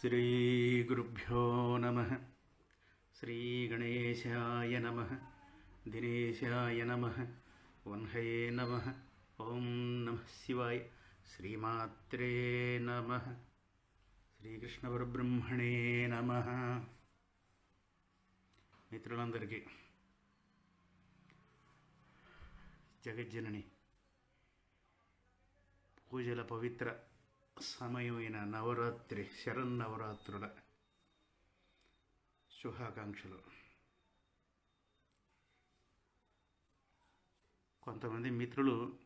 శ్రీగురుభ్యో నమ శ్రీగణేశాయ నమ దినేశాయ నమ వన్హయే నమ ఓం నమ శివాయ శ్రీమాత్రే నమ శ్రీకృష్ణ పరబ్రహ్మణే నమ మిత్రులందరికీ జగజ్జనని పూజల పవిత్ర సమయమైన నవరాత్రి శరన్నవరాత్రుల శుభాకాంక్షలు. కొంతమంది మిత్రులు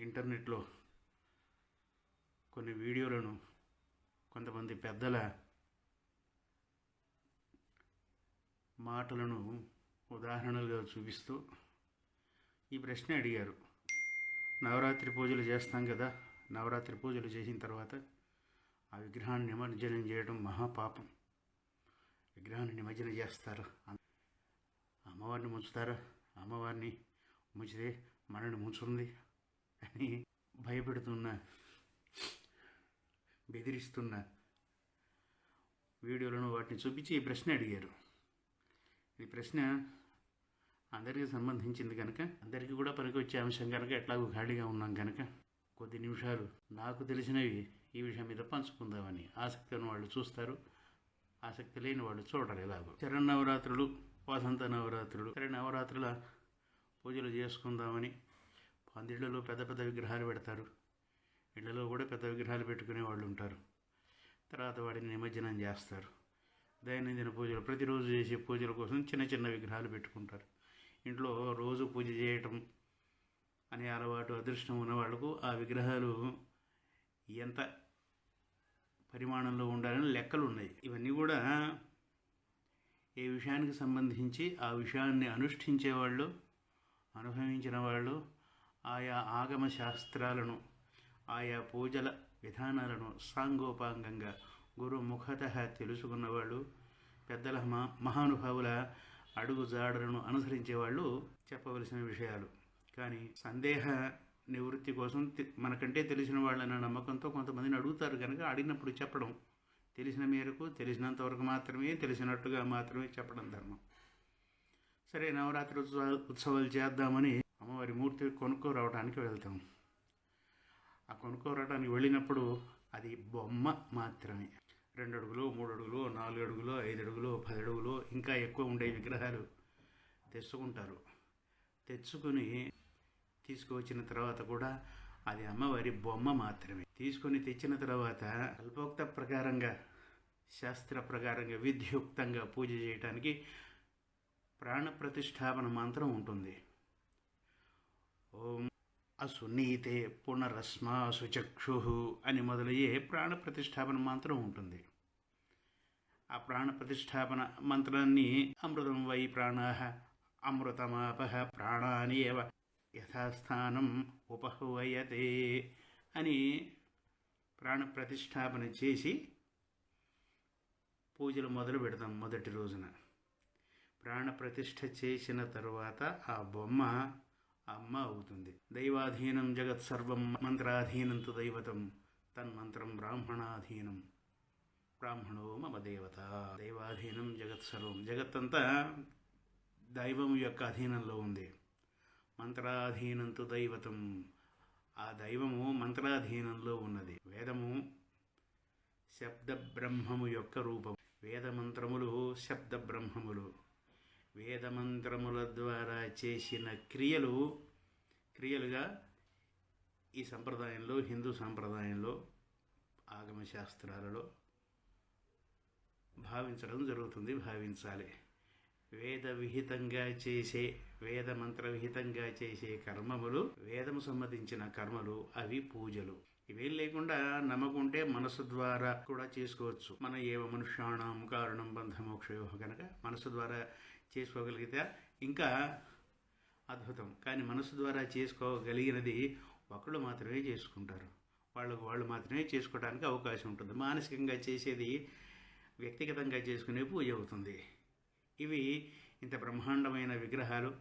ఇంటర్నెట్లో కొన్ని వీడియోలను కొంతమంది పెద్దల మాటలను ఉదాహరణలుగా చూపిస్తూ ఈ ప్రశ్న అడిగారు. నవరాత్రి పూజలు చేస్తాం కదా నవరాత్రి పూజలు చేసిన తర్వాత ఆ విగ్రహాన్ని నిమజ్జనం చేయడం మహాపాపం. విగ్రహాన్ని నిమజ్జనం చేస్తారు. అమ్మవారిని ముంచుతారా? అమ్మవారిని ముంచితే మనని ముంచుంది అని భయపెడుతున్న బెదిరిస్తున్న వీడియోలను వాటిని చూపించి ఈ ప్రశ్న అడిగారు. ఈ ప్రశ్న అందరికీ సంబంధించింది కనుక అందరికీ కూడా పనికి వచ్చే అంశం కనుక ఎట్లాగో ఖాళీగా ఉన్నాం కనుక కొద్ది నిమిషాలు. నాకు తెలిసినవి ఈ విషయం మీద పంచుకుందామని ఆసక్తి ఉన్న వాళ్ళు చూస్తారు. ఆసక్తి లేని వాళ్ళు చూడరు ఎలాగో. నవరాత్రులు వసంత నవరాత్రులు. సరే నవరాత్రుల పూజలు చేసుకుందామని పందిళ్ళలో పెద్ద పెద్ద విగ్రహాలు పెడతారు. ఇళ్ళలో కూడా పెద్ద విగ్రహాలు పెట్టుకునే వాళ్ళు ఉంటారు. తర్వాత వాటిని నిమజ్జనం చేస్తారు. దైనందిన పూజలు. ప్రతిరోజు చేసే పూజల కోసం చిన్న చిన్న విగ్రహాలు పెట్టుకుంటారు. ఇంట్లో రోజు పూజ చేయటం అనే అలవాటు అదృష్టం ఉన్న వాళ్ళకు ఆ విగ్రహాలు ఎంత పరిమాణంలో ఉండాలని లెక్కలు ఉన్నాయి. ఇవన్నీ కూడా ఏ విషయానికి సంబంధించి ఆ విషయాన్ని అనుష్ఠించే వాళ్ళు అనుభవించిన వాళ్ళు ఆయా ఆగమ శాస్త్రాలను ఆయా పూజల విధానాలను సాంగోపాంగంగా గురు ముఖత తెలుసుకున్న వాళ్ళు పెద్దల మహానుభావుల అడుగు జాడలను అనుసరించే వాళ్ళు చెప్పవలసిన విషయాలు. కానీ సందేహ నివృత్తి కోసం మనకంటే తెలిసిన వాళ్ళన్న నమ్మకంతో కొంతమందిని అడుగుతారు కనుక అడిగినప్పుడు చెప్పడం. తెలిసిన మేరకు తెలిసినంత వరకు మాత్రమే తెలిసినట్టుగా మాత్రమే చెప్పడం ధర్మం. సరే నవరాత్రి ఉత్సవాలు ఉత్సవాలు చేద్దామని అమ్మవారి మూర్తి కొనుక్కోరావడానికి వెళ్తాం. ఆ కొనుక్కోరావడానికి వెళ్ళినప్పుడు అది బొమ్మ మాత్రమే. రెండు అడుగులు మూడు అడుగులు నాలుగు అడుగులు ఐదు అడుగులు పది అడుగులు ఇంకా ఎక్కువ ఉండే విగ్రహాలు తెచ్చుకుంటారు. తెచ్చుకొని తీసుకువచ్చిన తర్వాత కూడా అది అమ్మవారి బొమ్మ మాత్రమే. తీసుకొని తెచ్చిన తర్వాత అల్పోక్త ప్రకారంగా శాస్త్ర ప్రకారంగా విధ్యుక్తంగా పూజ చేయటానికి ప్రాణ ప్రతిష్టాపన మంత్రం ఉంటుంది. ఓం అసునీతే పునరస్మాసు చక్షు అని మొదలయ్యే ప్రాణ ప్రతిష్టాపన మంత్రం ఉంటుంది. ఆ ప్రాణ ప్రతిష్టాపన మంత్రాన్ని అమృతం వై ప్రాణా అమృతమాపహ ప్రాణాని ఏవ యథాస్థానం ఉపహువయతే అని ప్రాణ ప్రతిష్టాపన చేసి పూజలు మొదలు పెడతాం మొదటి రోజున. ప్రాణ ప్రతిష్ఠ చేసిన తరువాత ఆ బొమ్మ అమ్మ అవుతుంది. దైవాధీనం జగత్ సర్వం మంత్రాధీనం తు దైవతం తన్మంత్రం బ్రాహ్మణాధీనం. బ్రాహ్మణో మమ దేవత. దైవాధీనం జగత్ సర్వం. జగత్తంతా దైవం యొక్క అధీనంలో ఉంది. మంత్రాధీనంతు దైవతం. ఆ దైవము మంత్రాధీనంలో ఉన్నది. వేదము శబ్ద బ్రహ్మము యొక్క రూపం. వేద మంత్రములు శబ్ద బ్రహ్మములు వేదమంత్రముల ద్వారా చేసిన క్రియలు క్రియలుగా ఈ సంప్రదాయంలో హిందూ సంప్రదాయంలో ఆగమ శాస్త్రాలలో భావించడం జరుగుతుంది భావించాలి. వేద విహితంగా చేసే వేద మంత్ర విహితంగా చేసే కర్మములు వేదము సంబంధించిన కర్మలు అవి పూజలు. ఇవేం లేకుండా నమ్మకుంటే మనసు ద్వారా కూడా చేసుకోవచ్చు. మన ఏవ మనుష్యాణం కారణం బంధమోక్షయోహ కనుక మనసు ద్వారా చేసుకోగలిగితే ఇంకా అద్భుతం. కానీ మనసు ద్వారా చేసుకోగలిగినది ఒకళ్ళు మాత్రమే చేసుకుంటారు. వాళ్ళకు వాళ్ళు మాత్రమే చేసుకోవడానికి అవకాశం ఉంటుంది. మానసికంగా చేసేది వ్యక్తిగతంగా చేసుకునే పూజ అవుతుంది. ఇవి ఇంత బ్రహ్మాండమైన విగ్రహాలు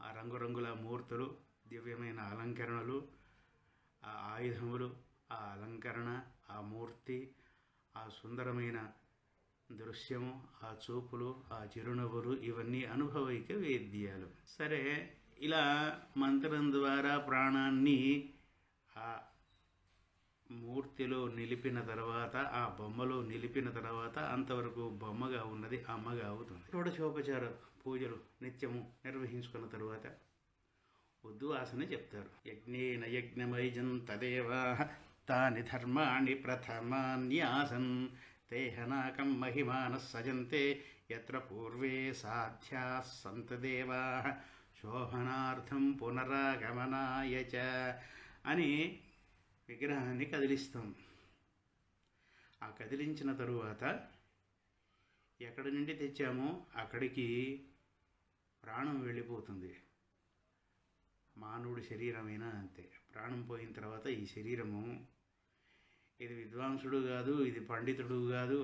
ఆ రంగురంగుల మూర్తులు దివ్యమైన అలంకరణలు ఆ ఆయుధములు ఆ అలంకరణ ఆ మూర్తి ఆ సుందరమైన దృశ్యము ఆ చూపులు ఆ చిరునవ్వులు ఇవన్నీ అనుభవైక వేద్యాలు. సరే ఇలా మంత్రం ద్వారా ప్రాణాన్ని ఆ మూర్తిలో నిలిపిన తర్వాత ఆ బొమ్మలో నిలిపిన తర్వాత అంతవరకు బొమ్మగా ఉన్నది అమ్మగా అవుతుంది. షోడశోపచార పూజలు నిత్యము నిర్వహించుకున్న తరువాత ఉద్వాసన చెప్తారు. యజ్ఞేన యజ్ఞమైజం తదేవా తాని ధర్మాణి ప్రథమాన్యాసన్. తేహనాకం మహిమాన సజంతే ఎత్ర పూర్వే సాధ్యా సంతదేవా శోభనార్థం పునరాగమనాయ చ అని విగ్రహాన్ని కదిలిస్తాం. ఆ కదిలించిన తరువాత ఎక్కడి నుండి తెచ్చామో అక్కడికి ప్రాణం వెళ్ళిపోతుంది. మానవుడి శరీరమైనా అంతే. ప్రాణం పోయిన తర్వాత ఈ శరీరము ఇది విద్వాంసుడు కాదు ఇది పండితుడు కాదు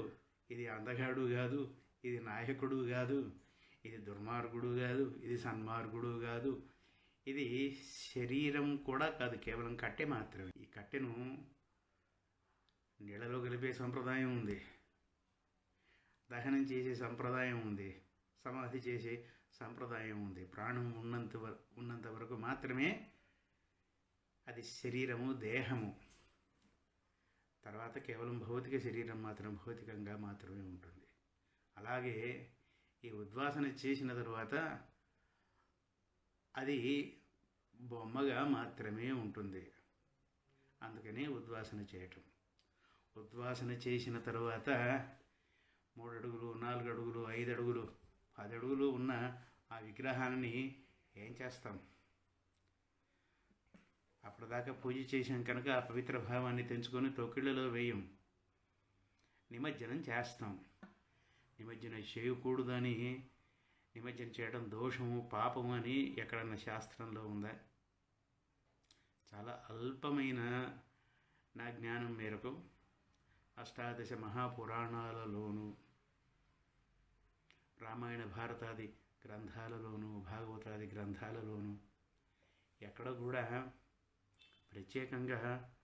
ఇది అందగాడు కాదు ఇది నాయకుడు కాదు ఇది దుర్మార్గుడు కాదు ఇది సన్మార్గుడు కాదు. ఇది శరీరం కూడా కాదు కేవలం కట్టె మాత్రమే. ఈ కట్టెను నీళ్ళలో కలిపే సంప్రదాయం ఉంది. దహనం చేసే సంప్రదాయం ఉంది. సమాధి చేసే సంప్రదాయం ఉంది. ప్రాణం ఉన్నంత ఉన్నంత వరకు మాత్రమే అది శరీరము దేహము. తర్వాత కేవలం భౌతిక శరీరం మాత్రం భౌతికంగా మాత్రమే ఉంటుంది. అలాగే ఈ ఉద్వాసన చేసిన తరువాత అది బొమ్మగా మాత్రమే ఉంటుంది. అందుకనే ఉద్వాసన చేయటం. ఉద్వాసన చేసిన తర్వాత మూడు అడుగులు నాలుగు అడుగులు ఐదు అడుగులు పది అడుగులు ఉన్న ఆ విగ్రహాన్ని ఏం చేస్తాం? అప్పటిదాకా పూజ చేసాం కనుక ఆ పవిత్ర భావాన్ని తెంచుకొని తొక్కిళ్ళలో వేయం. నిమజ్జనం చేస్తాం. నిమజ్జనం చేయకూడదని నిమజ్జనం చేయడం దోషము పాపము అని ఎక్కడన్నా శాస్త్రంలో ఉందా? చాలా అల్పమైన నా జ్ఞానం మేరకు అష్టాదశ మహాపురాణాలలోనూ రామాయణ భారతాది గ్రంథాలలోనూ భాగవతాది గ్రంథాలలోనూ ఎక్కడ కూడా ప్రత్యేకంగా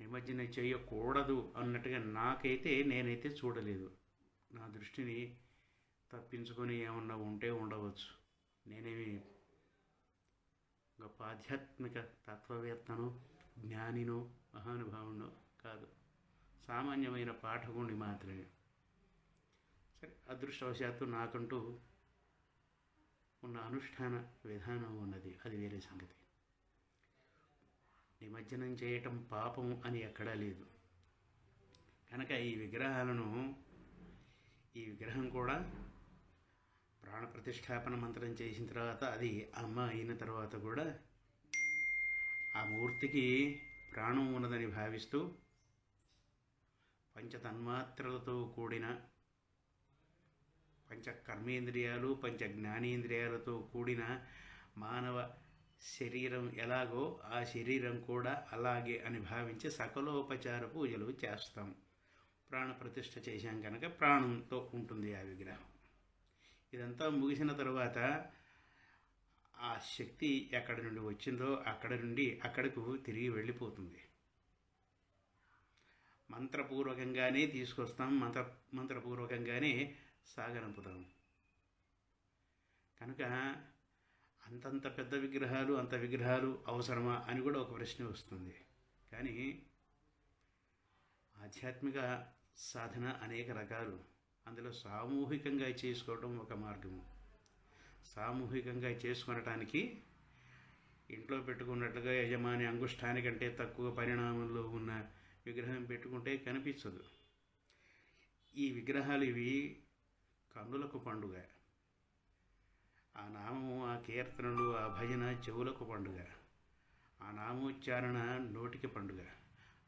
నిమజ్జనం చేయకూడదు అన్నట్టుగా నాకైతే నేనైతే చూడలేదు. నా దృష్టిని తప్పించుకొని ఏమన్నా ఉంటే ఉండవచ్చు. నేనేమి గొప్ప ఆధ్యాత్మిక తత్వవేత్తను జ్ఞానినో మహానుభావునో కాదు. సామాన్యమైన పాఠకుని మాత్రమే. సరే అదృష్టవశాత్తు నాకంటూ ఉన్న అనుష్ఠాన విధానం ఉన్నది. అది వేరే సంగతి. నిమజ్జనం చేయటం పాపం అని ఎక్కడా లేదు. కనుక ఈ విగ్రహాలను ఈ విగ్రహం కూడా ప్రాణ ప్రతిష్టాపన మంత్రం చేసిన తర్వాత అది అమ్మ అయిన తర్వాత కూడా ఆ మూర్తికి ప్రాణం ఉన్నదని భావిస్తూ పంచతన్మాత్రలతో కూడిన పంచ కర్మేంద్రియాలు పంచ జ్ఞానేంద్రియాలతో కూడిన మానవ శరీరం ఎలాగో ఆ శరీరం కూడా అలాగే అని భావించి సకలోపచార పూజలు చేస్తాం. ప్రాణప్రతిష్ఠ చేశాం కనుక ప్రాణంతో ఉంటుంది ఆ విగ్రహం. ఇదంతా ముగిసిన తరువాత ఆ శక్తి ఎక్కడి నుండి వచ్చిందో అక్కడ నుండి అక్కడకు తిరిగి వెళ్ళిపోతుంది. మంత్రపూర్వకంగానే తీసుకొస్తాం మంత్ర మంత్రపూర్వకంగానే సాగనంపుతాం. కనుక అంతంత పెద్ద విగ్రహాలు అంత విగ్రహాలు అవసరమా అని కూడా ఒక ప్రశ్న వస్తుంది. కానీ ఆధ్యాత్మిక సాధన అనేక రకాలు. అందులో సామూహికంగా చేసుకోవడం ఒక మార్గము. సామూహికంగా చేసుకొనటానికి ఇంట్లో పెట్టుకున్నట్లుగా యజమాని అంగుష్టానికంటే తక్కువ పరిణామంలో ఉన్న విగ్రహం పెట్టుకుంటే కనిపించదు. ఈ విగ్రహాలు ఇవి కన్నులకు పండుగ ఆ నామము ఆ కీర్తనలు ఆ భజన చెవులకు పండుగ. ఆ నామోచ్చారణ నోటికి పండుగ.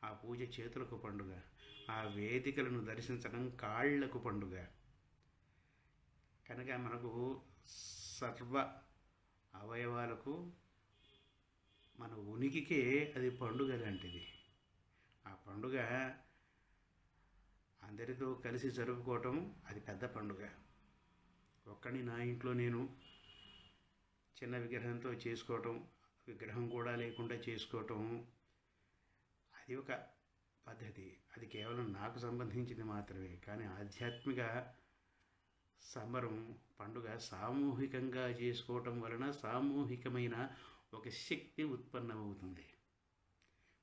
ఆ పూజ చేతులకు పండుగ. ఆ వేదికలను దర్శించడం కాళ్ళకు పండుగ. కనుక మనకు సర్వ అవయవాలకు మన ఉనికికే అది పండుగ లాంటిది. ఆ పండుగ అందరితో కలిసి జరుపుకోవటం అది పెద్ద పండుగ. ఒక్కడిని నా ఇంట్లో నేను చిన్న విగ్రహంతో చేసుకోవటం విగ్రహం కూడా లేకుండా చేసుకోవటం అది ఒక పద్ధతి. అది కేవలం నాకు సంబంధించింది మాత్రమే. కానీ ఆధ్యాత్మిక సంబరం పండుగ సామూహికంగా చేసుకోవటం వలన సామూహికమైన ఒక శక్తి ఉత్పన్నమవుతుంది.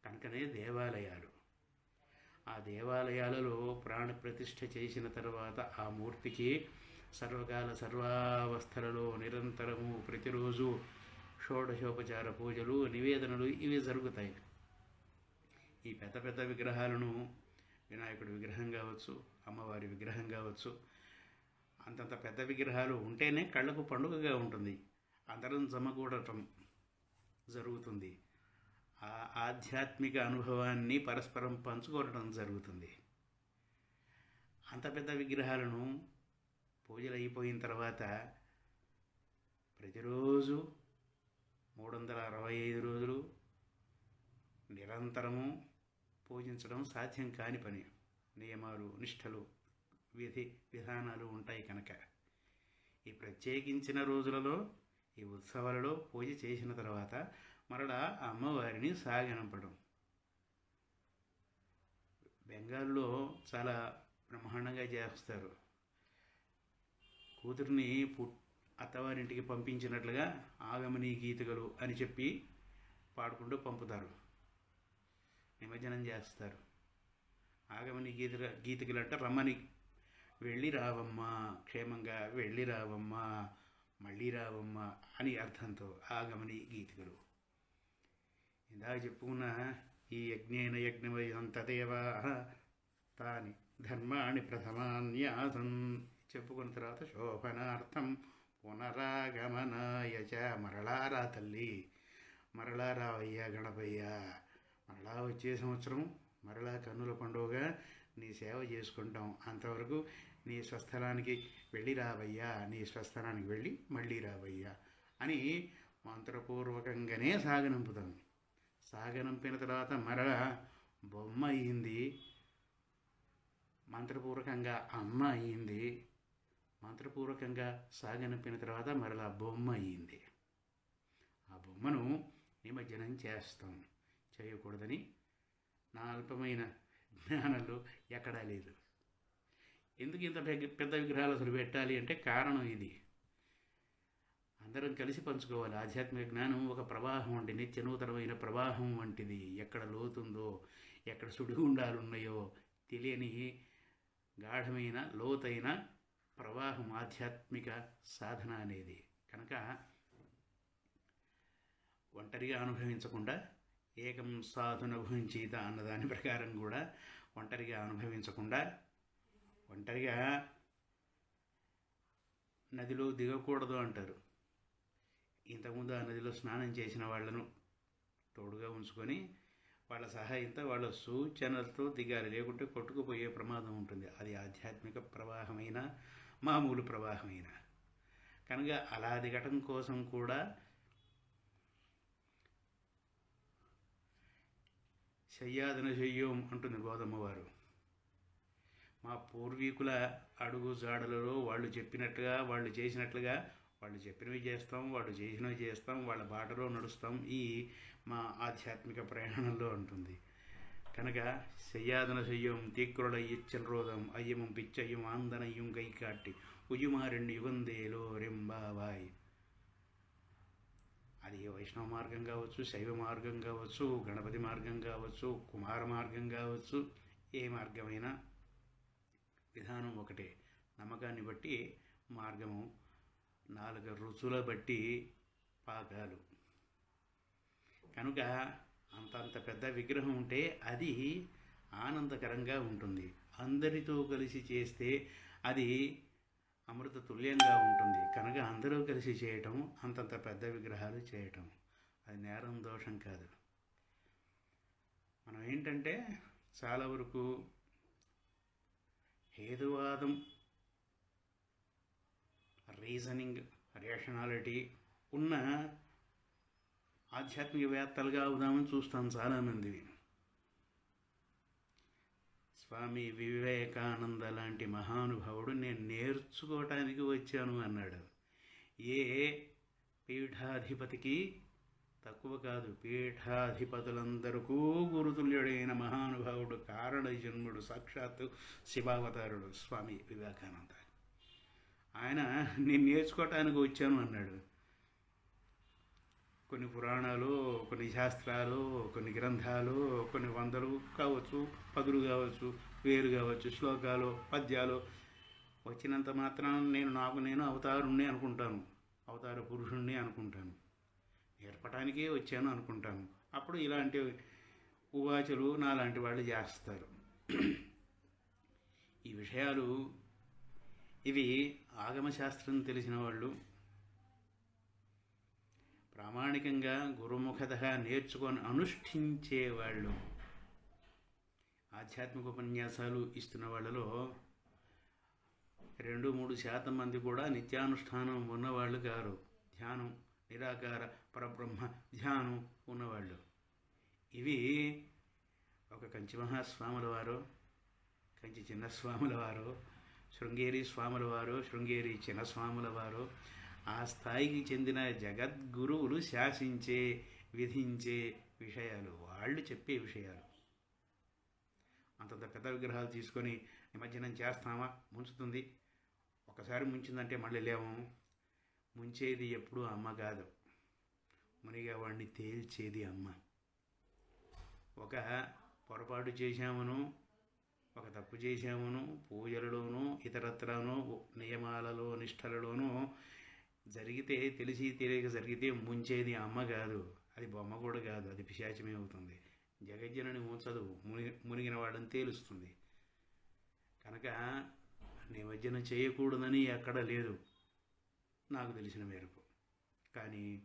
కనుకనే దేవాలయాలు. ఆ దేవాలయాలలో ప్రాణప్రతిష్ఠ చేసిన తర్వాత ఆ మూర్తికి సర్వకాల సర్వావస్థలలో నిరంతరము ప్రతిరోజు షోడశోపచార పూజలు నివేదనలు ఇవి జరుగుతాయి. ఈ పెద్ద పెద్ద విగ్రహాలను వినాయకుడి విగ్రహం కావచ్చు అమ్మవారి విగ్రహం కావచ్చు అంతంత పెద్ద విగ్రహాలు ఉంటేనే కళ్ళకు పండుగగా ఉంటుంది. అందరం జమకూడటం జరుగుతుంది. ఆ ఆధ్యాత్మిక అనుభవాన్ని పరస్పరం పంచుకోవడం జరుగుతుంది. అంత పెద్ద విగ్రహాలను పూజలు అయిపోయిన తర్వాత ప్రతిరోజు మూడు వందల అరవై ఐదు రోజులు నిరంతరము పూజించడం సాధ్యం కాని పని. నియమాలు నిష్టలు విధి విధానాలు ఉంటాయి కనుక. ఈ ప్రత్యేకించిన రోజులలో ఈ ఉత్సవాలలో పూజ చేసిన తర్వాత మరలా అమ్మవారిని సాగనంపడం బెంగాల్లో చాలా బ్రహ్మాండంగా చేస్తారు. కూతురిని పుట్ అత్తవారింటికి పంపించినట్లుగా ఆగమని గీతగలు అని చెప్పి పాడుకుంటూ పంపుతారు. నిమజ్జనం చేస్తారు. ఆగమని గీత గీతకులు అంటే రమ్మని. వెళ్ళి రావమ్మా క్షేమంగా వెళ్ళి రావమ్మా మళ్ళీ రావమ్మా అని అర్థంతో ఆగమని గీతికలు ఇందాక చెప్పుకున్న ఈ యజ్ఞేన యజ్ఞమయంతదేవా తాని ధర్మాణి ప్రథమాన్యాసన్. చెప్పుకున్న తర్వాత శోభనార్థం పునరాగమనాయ చ మరళారా తల్లి. మరలా రావయ్యా గణపయ్య. మరలా వచ్చే సంవత్సరం మరలా కన్నుల పండుగ నీ సేవ చేసుకుంటాం. అంతవరకు నీ స్వస్థలానికి వెళ్ళి రావయ్యా. నీ స్వస్థలానికి వెళ్ళి మళ్ళీ రావయ్యా అని మంత్రపూర్వకంగానే సాగనంపుతాం. సాగనంపిన తర్వాత మరల బొమ్మ అయ్యింది మంత్రపూర్వకంగా అమ్మ అయ్యింది మంత్రపూర్వకంగా సాగనిపిన తర్వాత మరలా బొమ్మ అయ్యింది. ఆ బొమ్మను నిమజ్జనం చేస్తాం. చేయకూడదని నా అల్పమైన జ్ఞానంలో ఎక్కడా లేదు. ఎందుకు ఇంత పెద్ద- పెద్ద విగ్రహాలు అసలు పెట్టాలి అంటే కారణం ఇది. అందరం కలిసి పంచుకోవాలి. ఆధ్యాత్మిక జ్ఞానం ఒక ప్రవాహం వంటి నిత్య నూతనమైన ప్రవాహం వంటిది. ఎక్కడ లోతుందో ఎక్కడ సుడిగుండాలు ఉన్నాయో తెలియని గాఢమైన లోతైన ప్రవాహం ఆధ్యాత్మిక సాధన అనేది. కనుక ఒంటరిగా అనుభవించకుండా ఏకం సాధునభుంచీత అన్నదాని ప్రకారం కూడా ఒంటరిగా అనుభవించకుండా ఒంటరిగా నదిలో దిగకూడదు అంటారు. ఇంతకుముందు ఆ నదిలో స్నానం చేసిన వాళ్ళను తోడుగా ఉంచుకొని వాళ్ళ సహాయంతో వాళ్ళ సూచనలతో దిగాలి లేకుంటే కొట్టుకుపోయే ప్రమాదం ఉంటుంది. అది ఆధ్యాత్మిక ప్రవాహమైన మామూలు ప్రవాహమైన? కనుక అలా దిగటం కోసం కూడా శయ్యాదన శయ్యం అంటుంది గోదమ్మవారు. మా పూర్వీకుల అడుగు జాడలలో వాళ్ళు చెప్పినట్టుగా వాళ్ళు చేసినట్లుగా వాళ్ళు చెప్పినవి చేస్తాం వాళ్ళు చేసినవి చేస్తాం వాళ్ళ బాటలో నడుస్తాం ఈ మా ఆధ్యాత్మిక ప్రయాణంలో ఉంటుంది కనుక శయ్యాదన శయ్యం తీక్రుల ఇచ్చల్ రోదం అయ్యమం పిచ్చయ్యం ఆందనయ్యం కై కాట్టి ఉయుమారెండు యుగందేలో రెంబావాయ్ అది వైష్ణవ మార్గం కావచ్చు శైవ మార్గం కావచ్చు గణపతి మార్గం కావచ్చు కుమార మార్గం కావచ్చు ఏ మార్గమైనా విధానం ఒకటే. నమ్మకాన్ని బట్టి మార్గము నాలుగు రుచుల బట్టి పాకాలు. కనుక అంతంత పెద్ద విగ్రహం ఉంటే అది ఆనందకరంగా ఉంటుంది. అందరితో కలిసి చేస్తే అది అమృత తుల్యంగా ఉంటుంది. కనుక అందరూ కలిసి చేయటం అంతంత పెద్ద విగ్రహాలు చేయటం అది నేరం దోషం కాదు. మనం ఏంటంటే చాలా వరకు హేతువాదం రీజనింగ్ రేషనాలిటీ ఉన్న ఆధ్యాత్మికవేత్తలుగా అవుదామని చూస్తాం చాలామంది స్వామి వివేకానంద లాంటి మహానుభావుడు నేను నేర్చుకోవటానికి వచ్చాను అన్నాడు. ఏ పీఠాధిపతికి? తక్కువ కాదు పీఠాధిపతులందరికూ గురుతుల్యుడైన మహానుభావుడు కారణ జన్ముడు సాక్షాత్తు శివావతారుడు స్వామి వివేకానంద. ఆయన నేను నేర్చుకోవటానికి వచ్చాను అన్నాడు. కొన్ని పురాణాలు కొన్ని శాస్త్రాలు కొన్ని గ్రంథాలు కొన్ని వందలు కావచ్చు పదులు కావచ్చు వేరు కావచ్చు శ్లోకాలు పద్యాలు. వచ్చినంత మాత్రం నేను నాకు నేను అవతారుణ్ణి అనుకుంటాను. అవతార పురుషుణ్ణి అనుకుంటాను. నేర్పటానికే వచ్చాను అనుకుంటాను. అప్పుడు ఇలాంటి ఉవాచలు నాలాంటి వాళ్ళు చేస్తారు. ఈ విషయాలు ఇవి ఆగమశాస్త్రం తెలిసిన వాళ్ళు ప్రామాణికంగా గురుముఖత నేర్చుకొని అనుష్ఠించేవాళ్ళు ఆధ్యాత్మిక ఉపన్యాసాలు ఇస్తున్న వాళ్ళలో రెండు మూడు శాతం మంది కూడా నిత్యానుష్ఠానం ఉన్నవాళ్ళు గారు. ధ్యానం నిరాకార పరబ్రహ్మ ధ్యానం ఉన్నవాళ్ళు. ఇవి ఒక కంచి మహాస్వాముల వారు కంచి చిన్నస్వాముల వారు శృంగేరి స్వాముల వారు శృంగేరి చిన్నస్వాముల వారు ఆ స్థాయికి చెందిన జగద్గురువులు శాసించే విధించే విషయాలు. వాళ్ళు చెప్పే విషయాలు. అంతంత పెద్ద విగ్రహాలు తీసుకొని నిమజ్జనం చేస్తామా? ముంచుతుంది. ఒకసారి ముంచిందంటే మళ్ళీ లేము ముంచేది ఎప్పుడు అమ్మ కాదు. మునిగా వాడిని తేల్చేది అమ్మ. ఒక పొరపాటు చేశామను ఒక తప్పు చేశామను పూజలలోనూ ఇతరత్రను నియమాలలో నిష్టలలోనూ జరిగితే తెలిసి తెలియక జరిగితే ముంచేది అమ్మ కాదు. అది బొమ్మ కూడా కాదు. అది పిశాచమే అవుతుంది. జగజ్జనని ముంచదు మునిగి మునిగిన వాడని తేలుస్తుంది. కనుక నిమజ్జనం చేయకూడదని ఎక్కడ లేదు. నాకు తెలిసిన మేరకు. కానీ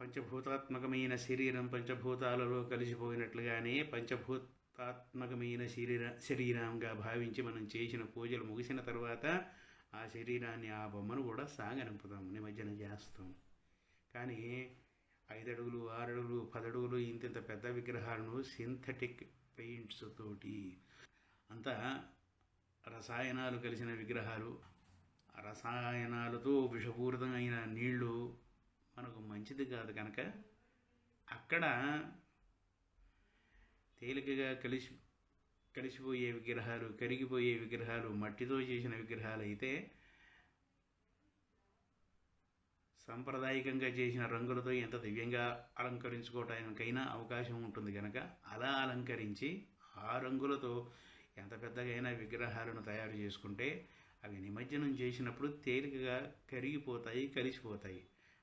పంచభూతాత్మకమైన శరీరం పంచభూతాలలో కలిసిపోయినట్లుగానే పంచభూతాత్మకమైన శరీర శరీరంగా భావించి మనం చేసిన పూజలు ముగిసిన తర్వాత ఆ శరీరాన్ని ఆ బొమ్మను కూడా సాగనింపుతాం నిమజ్జనం చేస్తాం. కానీ ఐదడుగులు ఆరడుగులు పదడుగులు ఇంతింత పెద్ద విగ్రహాలను సింథటిక్ పెయింట్స్ తోటి అంతా రసాయనాలు కలిసిన విగ్రహాలు రసాయనాలతో విషపూరితమైన నీళ్ళు మనకు మంచిది కాదు కనుక అక్కడ తేలికగా కలిసి కలిసిపోయే విగ్రహాలు కరిగిపోయే విగ్రహాలు మట్టితో చేసిన విగ్రహాలు అయితే సాంప్రదాయకంగా చేసిన రంగులతో ఎంత దివ్యంగా అలంకరించుకోవటానికైనా అవకాశం ఉంటుంది కనుక అలా అలంకరించి ఆ రంగులతో ఎంత పెద్దగైనా విగ్రహాలను తయారు చేసుకుంటే అవి నిమజ్జనం చేసినప్పుడు తేలికగా కరిగిపోతాయి కలిసిపోతాయి.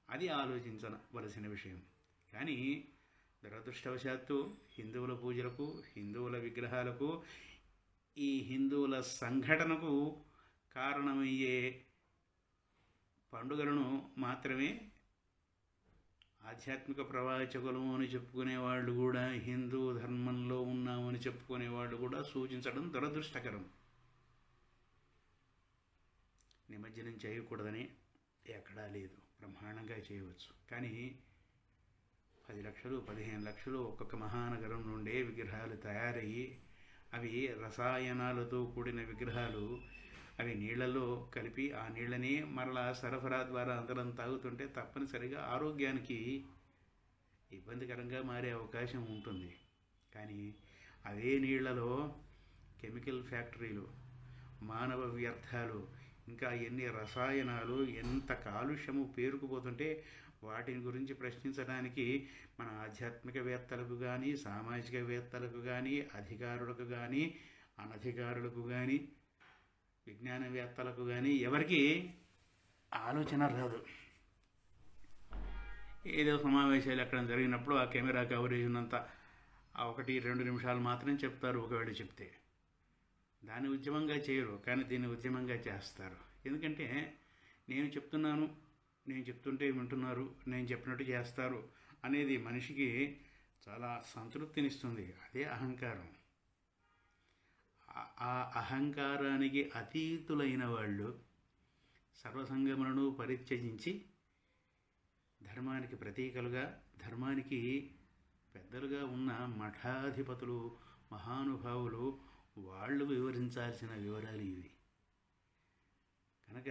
అది ఆలోచించవలసిన విషయం. కానీ దురదృష్టవశాత్తు హిందువుల పూజలకు హిందువుల విగ్రహాలకు ఈ హిందువుల సంఘటనకు కారణమయ్యే పండుగలను మాత్రమే ఆధ్యాత్మిక ప్రవాచకులము అని చెప్పుకునే వాళ్ళు కూడా హిందూ ధర్మంలో ఉన్నామని చెప్పుకునే వాళ్ళు కూడా సూచించడం దురదృష్టకరం. నిమజ్జనం చేయకూడదని ఎక్కడా లేదు. బ్రహ్మాండంగా చేయవచ్చు. కానీ పది లక్షలు పదిహేను లక్షలు ఒక్కొక్క మహానగరం నుండే విగ్రహాలు తయారయ్యి అవి రసాయనాలతో కూడిన విగ్రహాలు. అవి నీళ్ళలో కలిపి ఆ నీళ్ళని మరలా సరఫరా ద్వారా అందరం తాగుతుంటే తప్పనిసరిగా ఆరోగ్యానికి ఇబ్బందికరంగా మారే అవకాశం ఉంటుంది. కానీ అదే నీళ్ళలో కెమికల్ ఫ్యాక్టరీలు మానవ వ్యర్థాలు ఇంకా ఎన్ని రసాయనాలు ఎంత కాలుష్యము పేరుకుపోతుంటే వాటిని గురించి ప్రశ్నించడానికి మన ఆధ్యాత్మికవేత్తలకు కానీ సామాజికవేత్తలకు కానీ అధికారులకు కానీ అనధికారులకు కానీ విజ్ఞానవేత్తలకు కానీ ఎవరికి ఆలోచన రాదు. ఏదో సమావేశాలు ఎక్కడ జరిగినప్పుడు ఆ కెమెరా కవరేజ్ ఉన్నంత ఆ ఒకటి రెండు నిమిషాలు మాత్రం చెప్తారు ఒకవేళ చెప్తే. దాన్ని ఉద్యమంగా చేయరు కానీ దీన్ని ఉద్యమంగా చేస్తారు. ఎందుకంటే నేను చెప్తున్నాను నేను చెప్తుంటే వింటున్నారు నేను చెప్పినట్టు చేస్తారు అనేది మనిషికి చాలా సంతృప్తినిస్తుంది. అదే అహంకారం. ఆ అహంకారానికి అతీతులైన వాళ్ళు సర్వసంగములను పరిత్యజించి ధర్మానికి ప్రతీకలుగా ధర్మానికి పెద్దలుగా ఉన్న మఠాధిపతులు మహానుభావులు వాళ్ళు వివరించాల్సిన వివరాలు ఇవి. కనుక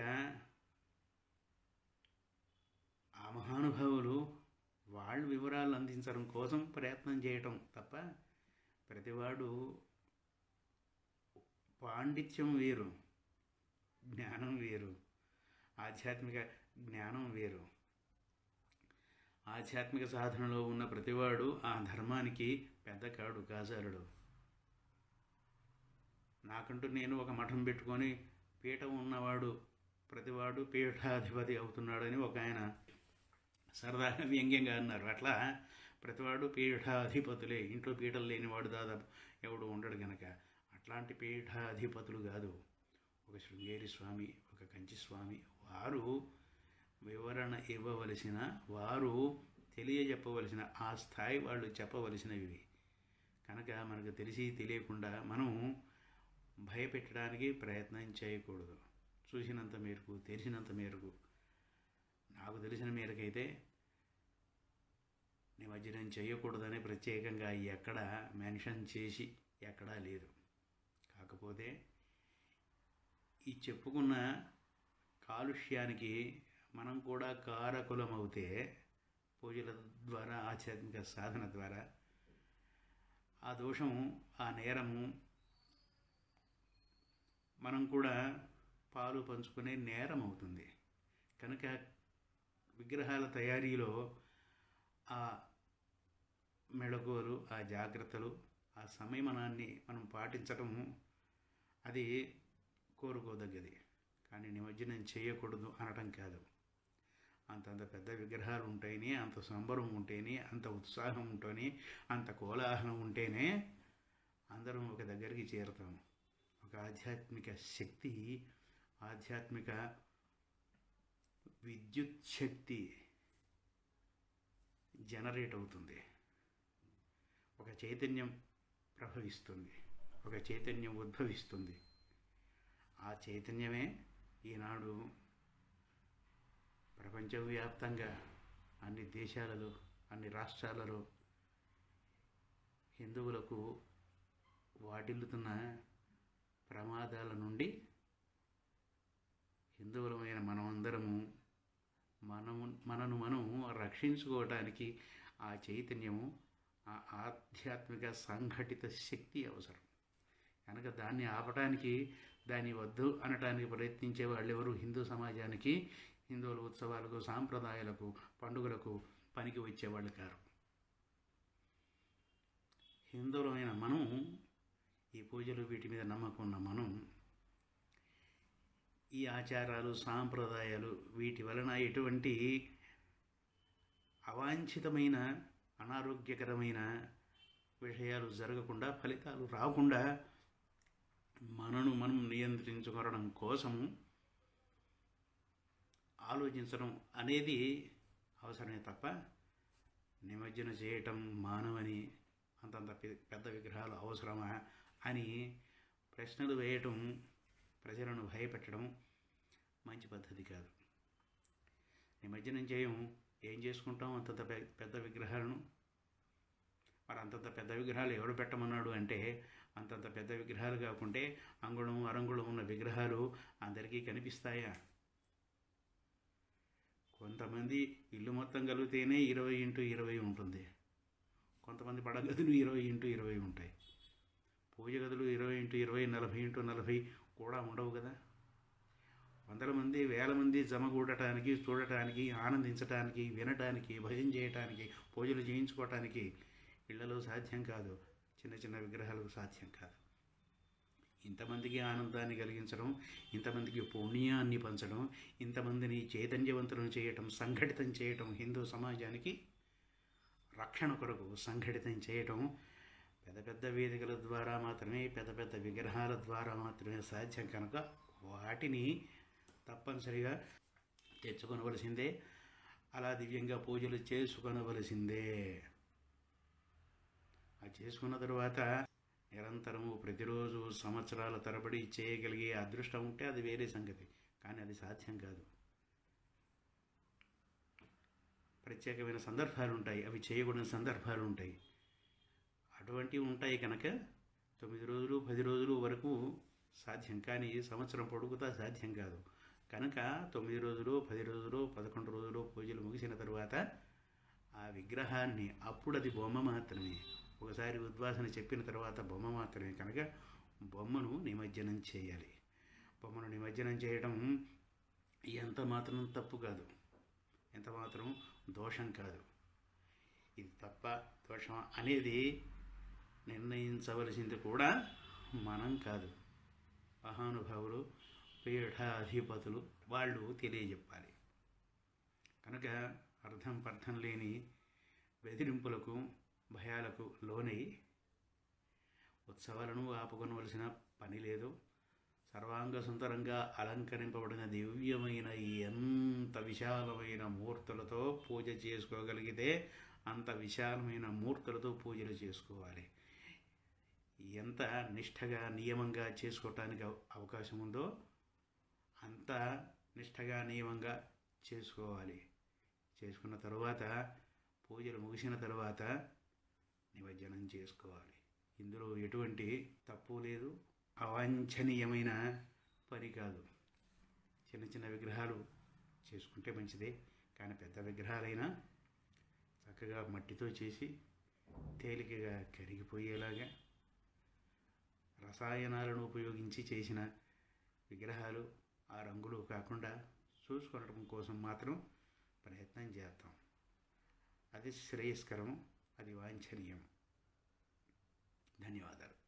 ఆ మహానుభావులు వాళ్ళ వివరాలు అందించడం కోసం ప్రయత్నం చేయటం తప్ప ప్రతివాడు పాండిత్యం వేరు జ్ఞానం వేరు ఆధ్యాత్మిక జ్ఞానం వేరు. ఆధ్యాత్మిక సాధనలో ఉన్న ప్రతివాడు ఆ ధర్మానికి పెద్ద కాడు కాజారుడు నాకంటూ నేను ఒక మఠం పెట్టుకొని పీఠం ఉన్నవాడు ప్రతివాడు పీఠాధిపతి అవుతున్నాడని ఒక ఆయన సరదాగా వ్యంగ్యంగా అన్నారు. అట్లా ప్రతివాడు పీఠాధిపతులే. ఇంట్లో పీఠలు లేనివాడు దాదాపు ఎవడు ఉండడు గనక. అట్లాంటి పీఠాధిపతులు కాదు. ఒక శృంగేరి స్వామి ఒక కంచి స్వామి. వారు వివరణ ఇవ్వవలసిన వారు తెలియజెప్పవలసిన ఆ స్థాయి వాళ్ళు చెప్పవలసినవి కనుక మనకు తెలిసి తెలియకుండా మనం భయపెట్టడానికి ప్రయత్నం చేయకూడదు. చూసినంత మేరకు తెలిసినంత మేరకు. నాకు తెలిసిన మేరకైతే నిమజ్జనం చేయకూడదని ప్రత్యేకంగా ఎక్కడ మెన్షన్ చేసి ఎక్కడా లేదు. కాకపోతే ఈ చెప్పుకున్న కాలుష్యానికి మనం కూడా కారకులం అవుతే పూజల ద్వారా ఆధ్యాత్మిక సాధన ద్వారా ఆ దోషం ఆ నేరము మనం కూడా పాలు పంచుకునే నేరం అవుతుంది కనుక విగ్రహాల తయారీలో ఆ మెళకువలు ఆ జాగ్రత్తలు ఆ సంయమనాన్ని మనం పాటించటం అది కోరుకోదగ్గది. కానీ నిమజ్జనం చేయకూడదు అనటం కాదు. అంతంత పెద్ద విగ్రహాలు ఉంటేనే అంత సంబరం ఉంటేనే అంత ఉత్సాహం ఉంటేనే అంత కోలాహలం ఉంటేనే అందరం ఒక దగ్గరికి చేరుతాము ఒక ఆధ్యాత్మిక శక్తి ఆధ్యాత్మిక విద్యుత్ శక్తి జనరేట్ అవుతుంది. ఒక చైతన్యం ప్రభవిస్తుంది ఒక చైతన్యం ఉద్భవిస్తుంది. ఆ చైతన్యమే ఈనాడు ప్రపంచవ్యాప్తంగా అన్ని దేశాలలో అన్ని రాష్ట్రాలలో హిందువులకు వాటిల్లుతున్న ప్రమాదాల నుండి హిందువులమైన మనమందరము మనము మనను మనం రక్షించుకోవటానికి ఆ చైతన్యము ఆ ఆధ్యాత్మిక సంఘటిత శక్తి అవసరం. కనుక దాన్ని ఆపటానికి దాన్ని వద్దు అనటానికి ప్రయత్నించే వాళ్ళు ఎవరు హిందూ సమాజానికి హిందువుల ఉత్సవాలకు సాంప్రదాయాలకు పండుగలకు పనికి వచ్చేవాళ్ళు కారు. హిందువులమైన మనం ఈ పూజలు వీటి మీద నమ్మకున్న మనం ఈ ఆచారాలు సాంప్రదాయాలు వీటి వలన ఎటువంటి అవాంఛితమైన అనారోగ్యకరమైన విషయాలు జరగకుండా ఫలితాలు రాకుండా మనను మనం నియంత్రించుకోవడం కోసం ఆలోచించడం అనేది అవసరమే తప్ప నిమజ్జన చేయటం మానవని అంతంత పెద్ద విగ్రహాలు అవసరమా అని ప్రశ్నలు వేయటం ప్రజలను భయపెట్టడం మంచి పద్ధతి కాదు. నిమజ్జనం చేయం ఏం చేసుకుంటాం? అంతంత పెద్ద విగ్రహాలను. మరి అంతంత పెద్ద విగ్రహాలు ఎవడు పెట్టమన్నాడు అంటే అంతంత పెద్ద విగ్రహాలు కాకుంటే అంగుళం అరంగుళం ఉన్న విగ్రహాలు అందరికీ కనిపిస్తాయా? కొంతమంది ఇల్లు మొత్తం కలిగితేనే ఇరవై ఇంటూ ఇరవై ఉంటుంది. కొంతమంది పడగదులు ఇరవై ఇంటూ ఇరవై ఉంటాయి. పూజ గదులు ఇరవై ఇంటూ ఇరవై నలభై ఇంటూ నలభై కూడా ఉండవు కదా? వందల మంది వేల మంది జమగూడటానికి చూడటానికి ఆనందించటానికి వినటానికి భజన చేయటానికి పూజలు చేయించుకోవటానికి ఇళ్ళలో సాధ్యం కాదు. చిన్న చిన్న విగ్రహాలకు సాధ్యం కాదు. ఇంతమందికి ఆనందాన్ని కలిగించడం ఇంతమందికి పుణ్యాన్ని పంచడం ఇంతమందిని చైతన్యవంతులను చేయటం సంఘటితం చేయటం హిందూ సమాజానికి రక్షణ కొరకు సంఘటితం చేయటం పెద్ద పెద్ద వేదికల ద్వారా మాత్రమే పెద్ద పెద్ద విగ్రహాల ద్వారా మాత్రమే సాధ్యం కనుక వాటిని తప్పనిసరిగా తెచ్చుకొనవలసిందే. అలా దివ్యంగా పూజలు చేసుకొనవలసిందే. ఆ చేసుకున్న తర్వాత నిరంతరము ప్రతిరోజు సంవత్సరాల తరబడి చేయగలిగే అదృష్టం ఉంటే అది వేరే సంగతి కానీ అది సాధ్యం కాదు. ప్రత్యేకమైన సందర్భాలు ఉంటాయి అవి చేయకూడని సందర్భాలు ఉంటాయి అటువంటివి ఉంటాయి కనుక తొమ్మిది రోజులు పది రోజులు వరకు సాధ్యం కానీ సంవత్సరం పొడుగుతా సాధ్యం కాదు. కనుక తొమ్మిది రోజులు పది రోజులు పదకొండు రోజులు పూజలు ముగిసిన తరువాత ఆ విగ్రహాన్ని అప్పుడు అది బొమ్మ మాత్రమే. ఒకసారి ఉద్వాసన చెప్పిన తర్వాత బొమ్మ మాత్రమే. కనుక బొమ్మను నిమజ్జనం చేయాలి. బొమ్మను నిమజ్జనం చేయడం ఎంత మాత్రం తప్పు కాదు. ఎంత మాత్రం దోషం కాదు. ఇది తప్ప దోషం అనేది నిర్ణయించవలసింది కూడా మనం కాదు. మహానుభావులు పీఠాధిపతులు వాళ్ళు తెలియజెప్పాలి. కనుక అర్థం పర్థం లేని బెదిరింపులకు భయాలకు లోనై ఉత్సవాలను ఆపుకొనవలసిన పని లేదు. సర్వాంగ సుందరంగా అలంకరింపబడిన దివ్యమైన ఈ ఎంత విశాలమైన మూర్తులతో పూజ చేసుకోగలిగితే అంత విశాలమైన మూర్తులతో పూజలు చేసుకోవాలి. ఎంత నిష్ఠగా నియమంగా చేసుకోవటానికి అవకాశం ఉందో అంత నిష్ఠగా నియమంగా చేసుకోవాలి. చేసుకున్న తర్వాత పూజలు ముగిసిన తర్వాత నిమజ్జనం చేసుకోవాలి. ఇందులో ఎటువంటి తప్పు లేదు. అవాంఛనీయమైన పని కాదు. చిన్న చిన్న విగ్రహాలు చేసుకుంటే మంచిదే. కానీ పెద్ద విగ్రహాలైనా చక్కగా మట్టితో చేసి తేలికగా కరిగిపోయేలాగా రసాయనాలను ఉపయోగించి చేసిన విగ్రహాలు ఆ రంగులు కాకుండా చూసుకోవడం కోసం మాత్రం ప్రయత్నం చేద్దాం. అది శ్రేయస్కరం అది వాంఛనీయం. ధన్యవాదాలు.